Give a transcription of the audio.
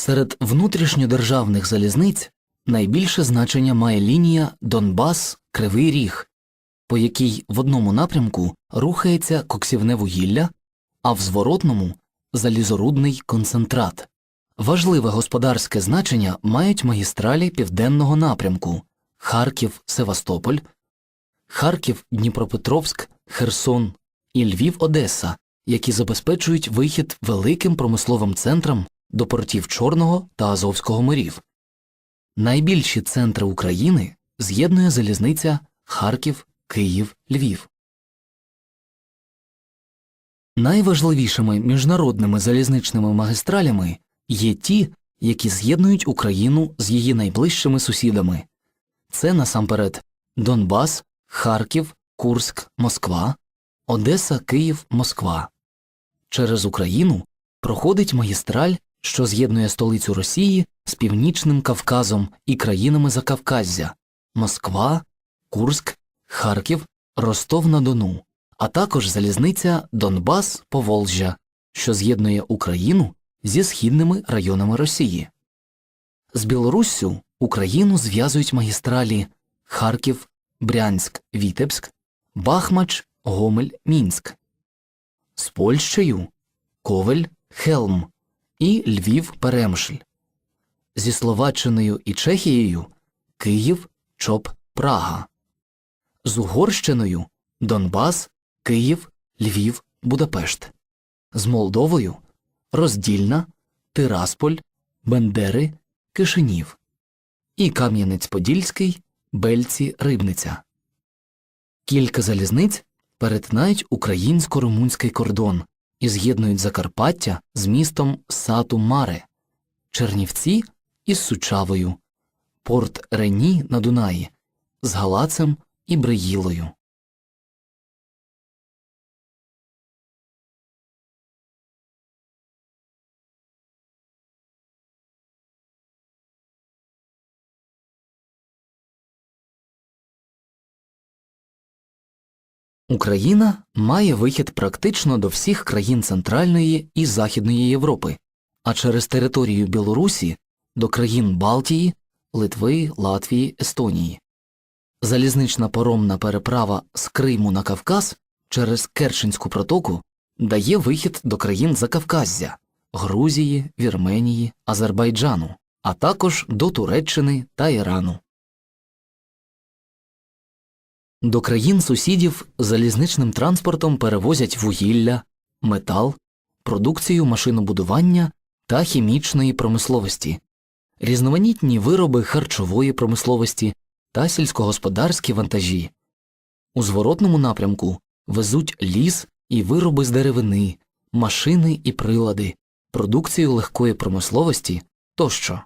Серед внутрішньодержавних залізниць найбільше значення має лінія Донбас Кривий Ріг, по якій в одному напрямку рухається коксівне вугілля, а в зворотному залізорудний концентрат. Важливе господарське значення мають магістралі південного напрямку Харків Севастополь, Харків Дніпропетровськ, Херсон і Львів Одеса, які забезпечують вихід великим промисловим центрам до портів Чорного та Азовського морів. Найбільші центри України з'єднує залізниця Харків, Київ, Львів. Найважливішими міжнародними залізничними магістралями є ті, які з'єднують Україну з її найближчими сусідами. Це насамперед Донбас, Харків, Курськ, Москва, Одеса, Київ, Москва. Через Україну проходить магістраль, що з'єднує столицю Росії з Північним Кавказом і країнами Закавказзя Москва, Курськ, Харків, Ростов на Дону, а також залізниця Донбас Поволжя, що з'єднує Україну зі східними районами Росії. З Білоруссю Україну зв'язують магістралі Харків, Брянськ, Вітебськ, Бахмач, Гомель, Мінськ, з Польщею Ковель, Хелм і Львів Перемшль, зі Словаччиною і Чехією Київ, Чоп, Прага, з Угорщиною Донбас, Київ, Львів, Будапешт, з Молдовою Роздільна, Тирасполь, Бендери, Кишинів. І Кам'янець-Подільський, Бельці, Рибниця. Кілька залізниць перетинають українсько-румунський кордон і з'єднують Закарпаття з містом Сату-Маре, Чернівці із Сучавою, Порт Рені на Дунаї, з Галацем і Бриїлою. Україна має вихід практично до всіх країн Центральної і Західної Європи, а через територію Білорусі до країн Балтії, Литви, Латвії, Естонії. Залізнична поромна переправа з Криму на Кавказ через Керченську протоку дає вихід до країн Закавказзя Грузії, Вірменії, Азербайджану, а також до Туреччини та Ірану. До країн сусідів залізничним транспортом перевозять вугілля, метал, продукцію машинобудування та хімічної промисловості, різноманітні вироби харчової промисловості та сільськогосподарські вантажі. У зворотному напрямку везуть ліс і вироби з деревини, машини і прилади, продукцію легкої промисловості тощо.